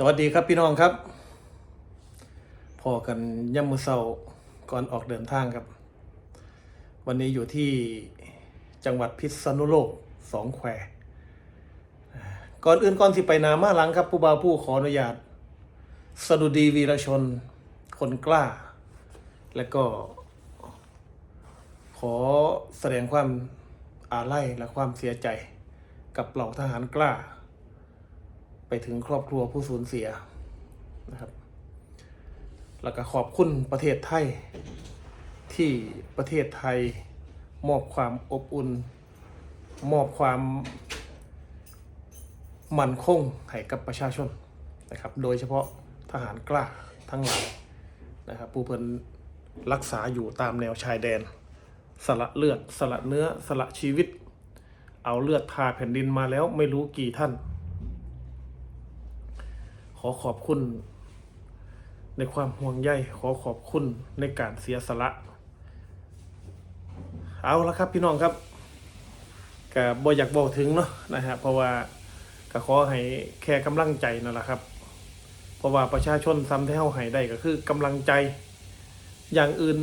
สวัสดีครับพี่น้องครับ พอกันย่ำมือเศร้าก่อนออกเดินทางครับ วันนี้อยู่ที่จังหวัดพิษณุโลกสองแควก่อนอื่นก่อนสิไปนามาหลังครับ ผู้บ่าวผู้ขออนุญาตสดุดีวีรชน คนกล้า และก็ ขอแสดงความอาลัยและความเสียใจกับเหล่าทหารกล้า ไปถึงครอบครัวผู้สูญเสียนะครับ แล้วก็ขอบคุณประเทศไทย ที่ประเทศไทยมอบความอบอุ่น มอบความมั่นคงให้กับประชาชนนะครับ โดยเฉพาะทหารกล้าทั้งหลายนะครับผู้เพิ่นรักษาอยู่ตามแนวชายแดน สละเลือด สละเนื้อ สละชีวิต เอาเลือดทาแผ่นดินมาแล้วไม่รู้กี่ท่าน ขอขอบคุณ ในความห่วงใยขอขอบคุณในการเสียสละ เอาละครับพี่น้องครับก็บ่อยากบอกถึงเนาะนะฮะเพราะว่าก็ขอให้แค่กำลังใจนั่นแหละครับ เพราะว่าประชาชนซ้ำที่เฮาให้ได้ก็คือกำลังใจ อย่างอื่น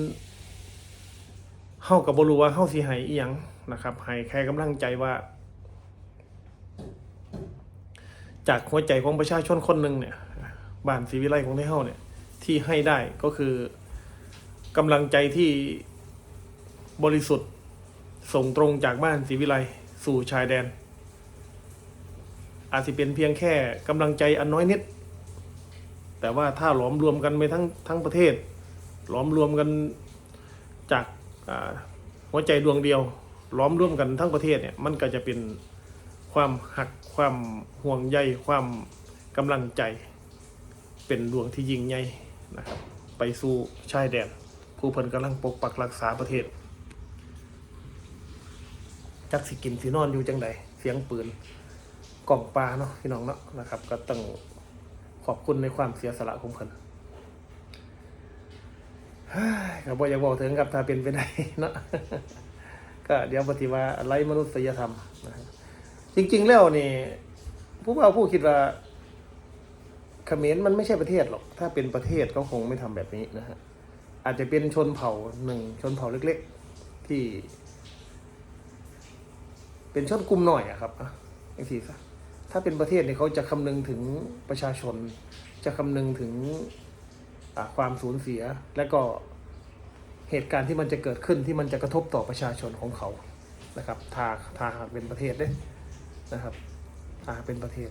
เฮาก็บ่รู้ว่าเฮาสิให้อีหยังนะครับให้แค่กำลังใจว่า จากหัวใจของประชาชนคนหนึ่งเนี่ยบ้านศรีวิไลของไทเฮาเนี่ยที่ให้ได้ก็คือกำลังใจที่บริสุทธิ์ส่งตรงจากบ้านศรีวิไลสู่ชายแดน อาจจะเป็นเพียงแค่กำลังใจอันน้อยนิด แต่ว่าถ้าหลอมรวมกันไปทั้งทั้งประเทศ หลอมรวมกันจากหัวใจดวงเดียวหล้อมรวมกันทั้งประเทศเนี่ยมันก็จะเป็น ความหักความห่วงใยความกำลังใจ เป็นดวงที่ยิ่งใหญ่นะครับ ไปสู่ชายแดนผู้เพิ่นกำลังปกปักรักษาประเทศ จักสิกินสินอนอยู่จังใดเสียงปืนกล่องปลาเนาะพี่น้องเนาะนะครับ ก็ต้องขอบคุณในความเสียสละของเพิ่นเฮ้ยก็บ่อยากบอกถึงครับถ้าเป็นไปได้เนาะก็เดี๋ยวปฏิว่าไรมนุษยธรรมนะครับ จริง ๆ แล้วนี่ผู้บ่าผู้คิดว่าเขมรมันไม่ใช่ประเทศหรอก ถ้าเป็นประเทศก็คงไม่ทำแบบนี้นะฮะ อาจจะเป็นชนเผ่าหนึ่งชนเผ่าเล็ก ๆ ที่ เป็นชนกลุ่มหน่อยอะครับอะอย่างที่ซะถ้าเป็นประเทศเนี่ยเขาจะคำนึงถึงประชาชน จะคำนึงถึงความสูญเสีย และก็เหตุการณ์ที่มันจะเกิดขึ้นที่มันจะกระทบต่อประชาชนของเขานะครับถ้าถ้าหากเป็นประเทศเด้ นะครับ อ่าเป็นประเทศ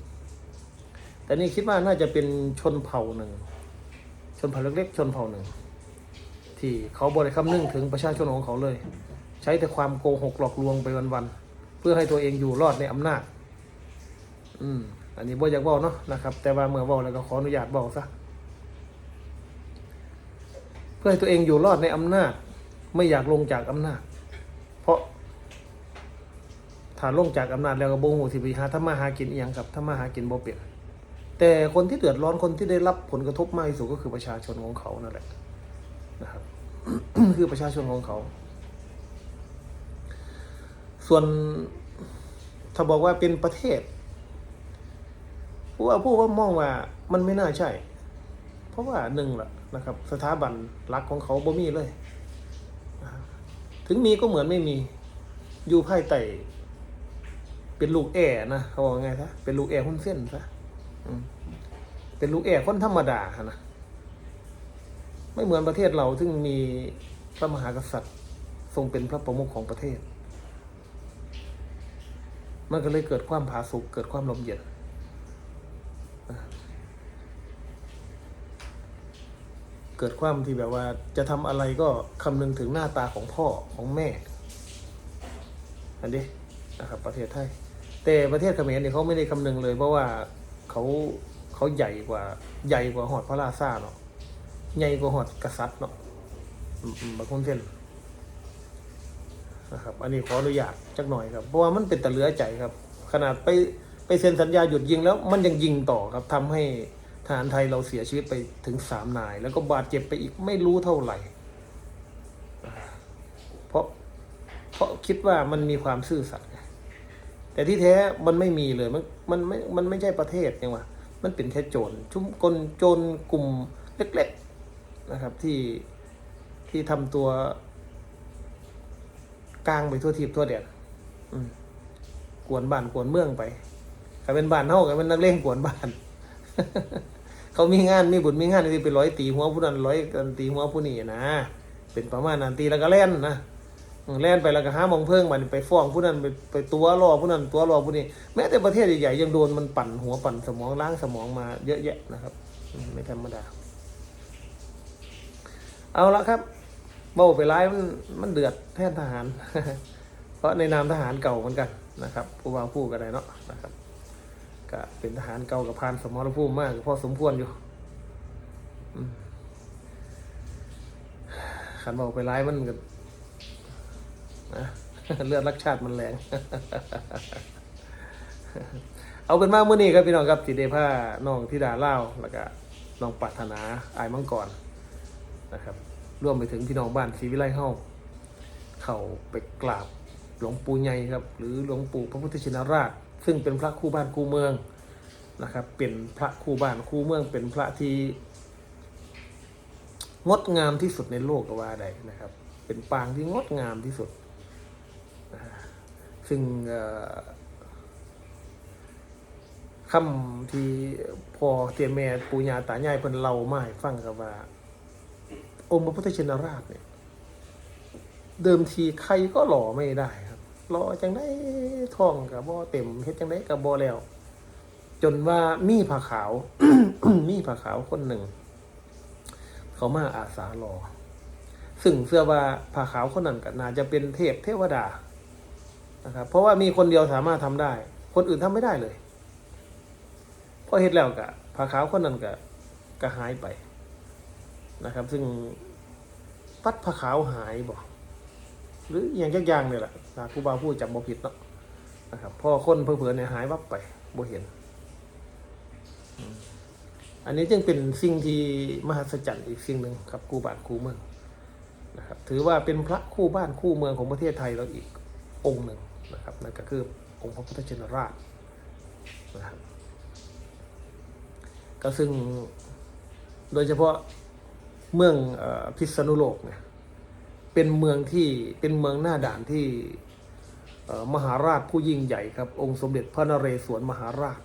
แต่นี่คิดว่าน่าจะเป็นชนเผ่าหนึ่ง ชนเผ่าเล็กๆ ชนเผ่าหนึ่ง ที่เขาบริคำนึงถึงประชาชนของเขาเลย ใช้แต่ความโกหกหลอกลวงไปวันๆ เพื่อให้ตัวเองอยู่รอดในอำนาจ อืม อันนี้บ่อยากบอกเนาะนะครับ แต่ว่าเมื่อบอกแล้วก็ขออนุญาตบอกซะ เพื่อให้ตัวเองอยู่รอดในอำนาจ ไม่อยากลงจากอำนาจ ถ้าลงจากอำนาจแล้วก็บ่ฮู้สิไปหาทำมาหากินอีหยังครับทำมาหากินบ่เป็นแต่คนที่เดือดร้อนคนที่ได้รับผลกระทบมากที่สุดก็คือประชาชนของเขานั่นแหละนะครับ คือประชาชนของเขา ส่วนถ้าบอกว่าเป็นประเทศผู้ว่าผู้ว่ามองว่ามันไม่น่าใช่ เพราะว่าหนึ่งล่ะนะครับ สถาบันรักของเขาบ่มีเลย ถึงมีก็เหมือนไม่มี อยู่ภายใต้ เป็นลูกแอร์นะเขาบอกไงซะเป็นลูกแอร์หุ้นเส้นซะเป็นลูกแอร์คนธรรมดานะไม่เหมือนประเทศเราซึ่งมีพระมหากษัตริย์ ทรงเป็นพระประมุขของประเทศ มันก็เลยเกิดความผาสุกเกิดความลมเย็นเกิดความที่แบบว่าจะทำอะไรก็คำนึงถึงหน้าตาของพ่อของแม่ อันนี้นะครับ ประเทศไทย แต่ประเทศเขมรเนี่ยเขาไม่ได้คำนึงเลย เพราะว่าเขาเขาใหญ่กว่าใหญ่กว่าหอดพระราชาเนาะใหญ่กว่าหอดกษัตริย์เนาะบางคนเส้นนะครับ อันนี้ขออนุญาตจักหน่อยครับ เพราะว่ามันเป็นตะเลือใจครับ ขนาดไปไปเซ็นสัญญาหยุดยิงแล้วมันยังยิงต่อครับทำให้ทหารไทยเราเสียชีวิตไปถึงสามนาย แล้วก็บาดเจ็บไปอีกไม่รู้เท่าไหร่ เพราะเพราะคิดว่ามันมีความซื่อสัตย์ แต่ที่แท้มันไม่มีเลยมันมันไม่มันไม่ใช่ประเทศยังวะมันเป็นแค่โจรชุมกลโจรกลุ่มเล็กๆนะครับที่ที่ทำตัวกลางไปทั่วทิพย์ทั่วแดนอืมกวนบ้านกวนเมืองไปถ้าเป็นบ้านเฮาก็เป็นนักเลงกวนบ้าน เขามีงานมีบุญมีงานที่เป็นร้อยตีหัวผู้นั้นร้อยกันตีหัวผู้นี้นะเป็นประมาณนั้นตีแล้วก็เล่นนะ อืมเล่นไปแล้วก็หามองเพิ่งมันไปฟ้องผู้นั้นไปไปตัวรอผู้นั้นตัวรอผู้นี้ แม้แต่ประเทศใหญ่ๆยังโดนมันปั่นหัวปั่นสมองล้างสมองมาเยอะแยะนะครับไม่ธรรมดา เอาละครับเบาไปร้ายมันมันเดือดแทนทหาร เพราะในนามทหารเก่าเหมือนกันนะครับผู้ว่าผู้กันได้เนาะนะครับก็เป็นทหารเก่ากับพานสมรภูมิมากพอสมควรอยู่ขันเบาไปร้ายมันก็ นะเลือดรักชาติมันแรงเอาเป็นมากเมื่อนี้ครับพี่น้องครับสีเดผ้าน้องธิดาเล่าแล้วก็น้องปรารถนาอายมังกรนะครับร่วมไปถึงพี่น้องบ้านศรีวิไลเฮาเขาไปกราบหลวงปู่ใหญ่ครับ หรือหลวงปู่พระพุทธชินราช ซึ่งเป็นพระคู่บ้านคู่เมืองนะครับ เป็นพระคู่บ้านคู่เมือง เป็นพระที่งดงามที่สุดในโลกก็ว่าได้นะครับ เป็นปางที่งดงามที่สุด ซึ่งคำที่พอเตียแม่ปูญาตายายเพิ่นเล่ามาให้ฟังครับว่า องค์พระพุทธชินราชเนี่ย เดิมทีใครก็หล่อไม่ได้ครับหล่อจังได้ท้องกับบ่เต็มเฮ็ดจังได้กับบ่แล้ว จนว่ามีผ้าขาว มีผ้าขาวคนหนึ่ง เขามาอาสาหล่อซึ่งเสื้อว่าผ้าขาวคนนั้นก็น่าจะเป็นเทพเทวดา นะครับเพราะว่ามีคนเดียวสามารถทำได้ คนอื่นทำไม่ได้เลยพอเฮ็ดแล้วกะผ้าขาวคนนั้นก็ก็หายไปนะครับ ซึ่งปัดผ้าขาวหายบ่หรืออย่างยักอย่างเนี่ยแหละนะครูบาพูดจำบ่ผิดเนาะนะครับพอคนเผื่อเนี่ยหายวับไปบ่เห็น อันนี้จึงเป็นสิ่งที่มหัศจรรย์อีกสิ่งหนึ่งครับคู่บ้านคู่เมืองนะครับ ถือว่าเป็นพระคู่บ้านคู่เมืองของประเทศไทยเราอีกองค์หนึ่ง นะครับนั่นก็คือองค์พระพุทธชินราชนะครับก็ซึ่งโดยเฉพาะเมืองอพิษณุโลกเนี่ยเป็นเมืองที่เป็นเมืองหน้าด่านที่มหาราชผู้ยิ่งใหญ่ครับ องค์สมเด็จพระนเรศวรมหาราช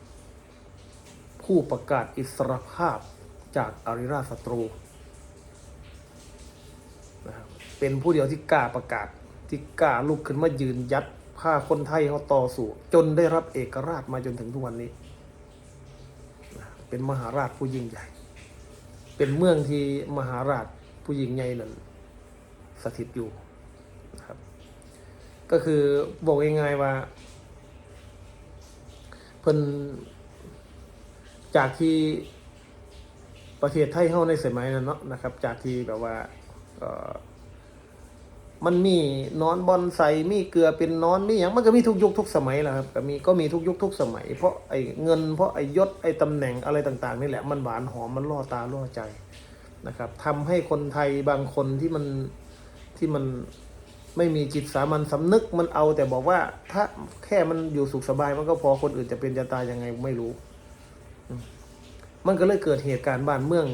ผู้ประกาศอิสรภาพจากอริราชศัตรูนะครับเป็นผู้เดียวที่กล้าประกาศที่กล้าลุกขึ้นมายืนยัด พาคนไทยเขาต่อสู้จนได้รับเอกราชมาจนถึงทุกวันนี้ เป็นมหาราชผู้ยิ่งใหญ่ เป็นเมืองที่มหาราชผู้ยิ่งใหญ่นั้นสถิตอยู่นะครับ ก็คือบอกง่ายๆว่าเพิ่นจากที่ประเทศไทยเฮาในสมัยนั้นเนาะนะครับ จากที่แบบว่า มันมีนอนบอนไซมีเกลือเป็นนอนมีอย่างมันก็มีทุกยุคทุกสมัยแหละครับก็มีก็มีทุกยุคทุกสมัย เพราะไอ้เงินเพราะไอ้ยศไอ้ตำแหน่งอะไรต่าง ๆ นี่แหละมันหวานหอมมันล่อตาล่อใจนะครับทำให้คนไทยบางคนที่มันที่มันไม่มีจิตสามัญสำนึกมันเอาแต่บอกว่า ถ้าแค่มันอยู่สุขสบายมันก็พอคนอื่นจะเป็นจะตายยังไงไม่รู้ มันก็เลยเกิดเหตุการณ์บ้านเมือง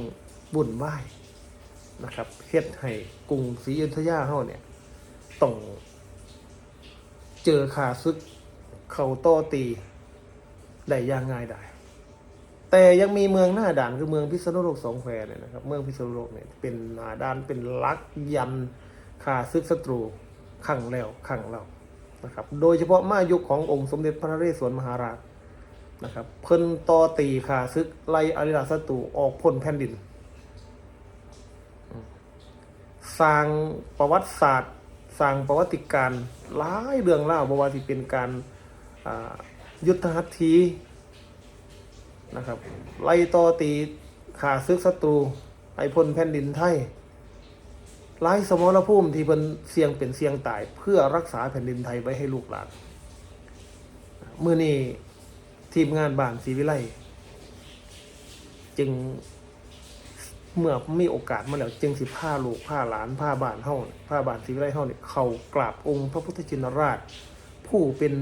บุ่นวายนะครับเฮ็ดให้กรุงศรีอยุธยาเฮาเนี่ย ต้อง เจอขาซึก เข่าโต้ตี ได้ยางง่ายได้ แต่ยังมีเมืองหน้าด่านคือเมืองพิษณุโลกสองแควเนี่ยนะครับ เมืองพิษณุโลกเนี่ยเป็นหน้าด่านเป็นลักยันขาซึกศัตรูขังแล้วขังเรานะครับ โดยเฉพาะมายุคขององค์สมเด็จพระนเรศวรมหาราชนะครับเพิ่นต่อตีขาซึกไล่อริราศัตรูออกพ้นแผ่นดิน สร้างประวัติศาสตร์ สร้างประวัติการหลายเรื่องเล่าบว่าที่เป็นการยุทธหัตถีนะครับไล่ต่อตีขาซึกศัตรูไอพลแผ่นดินไทยหลายสมรภูมิที่เป็นเสี่ยงเป็นเสี่ยงตาย เพื่อรักษาแผ่นดินไทยไว้ให้ลูกหลานเมื่อนี้ทีมงานบ้านศรีวิไลจึง เมื่อมีโอกาสมาแล้วจึงสิผ้าลูกผ้าหลานผ้าบ้านเฮาผ้าบ้านศรีวิไลเฮาเนี่ยเขากราบองค์พระพุทธชินราช ผู้เป็น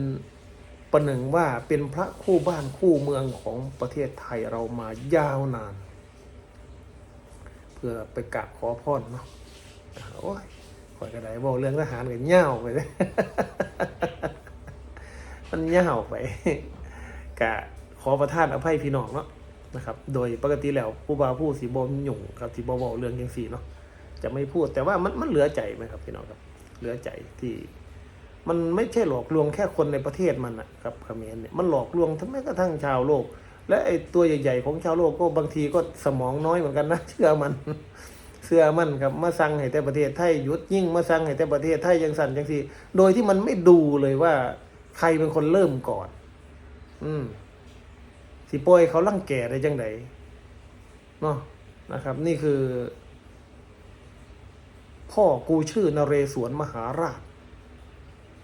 ประหนึ่งว่าเป็นพระคู่บ้านคู่เมืองของประเทศไทยเรามายาวนาน เพื่อไปกราบขอพรเนาะโอ้ยคอยกระไดบอกเรื่องทหารกันเง่าไปเลยมันเง่าไปกะขอประทานอภัยพี่น้องเนาะ นะครับ โดยปกติแล้วผู้บ่าวผู้สีบอมหยุ่งครับสีบอบอเรื่องยังสีเนาะจะไม่พูดแต่ว่ามันมันเหลือใจไหมครับพี่น้องครับ เหลือใจที่มันไม่ใช่หลอกลวงแค่คนในประเทศมันนะครับเขมรเนี่ยมันหลอกลวงทั้งแม้กระทั่งชาวโลก และไอ้ตัวใหญ่ๆของชาวโลกก็บางทีก็สมองน้อยเหมือนกันนะเชื่อมันเชื่อมันครับมาสั่งให้แต่ประเทศไทยยุดยิ่งมาสั่งให้แต่ประเทศไทยยังสั่นยังสีโดยที่มันไม่ดูเลยว่า ใครเป็นคนเริ่มก่อน อืม สิปล่อยเขาลังแก่ได้จังไดเนาะนะครับ นี่คือ พ่อกูชื่อนเรศวรมหาราช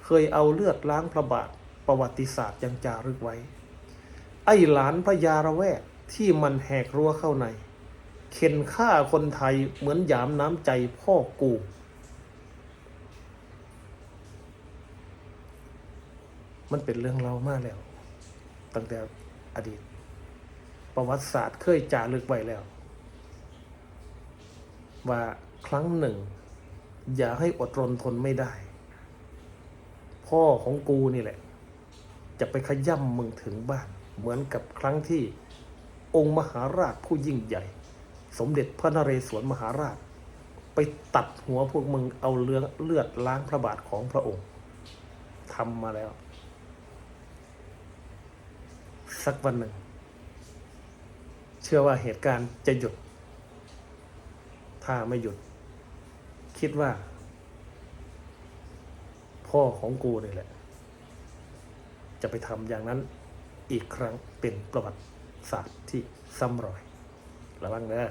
เคยเอาเลือดล้างพระบาทประวัติศาสตร์ยังจารึกไว้ ไอ้หลานพระยาระแวกที่มันแหกรั้วเข้าใน เข็นฆ่าคนไทยเหมือนหยามน้ำใจพ่อกูมันเป็นเรื่องเล่ามากแล้ว ตั้งแต่อดีต ประวัติศาสตร์เคยจารึกไว้แล้ว ว่าครั้งหนึ่ง อย่าให้อดรนทนไม่ได้ พ่อของกูนี่แหละ จะไปขย่ำมึงถึงบ้าน เหมือนกับครั้งที่องค์มหาราชผู้ยิ่งใหญ่ สมเด็จพระนเรศวรมหาราช ไปตัดหัวพวกมึงเอาเลือดเลือดล้างพระบาทของพระองค์ทำมาแล้ว สักวันหนึ่ง ชื่อว่าเหตุการณ์จะหยุด ถ้าไม่หยุด คิดว่า พ่อของกูนี่แหละ จะไปทำอย่างนั้นอีกครั้งเป็นประวัติศาสตร์ที่ซ้ำรอยระวังเด้อ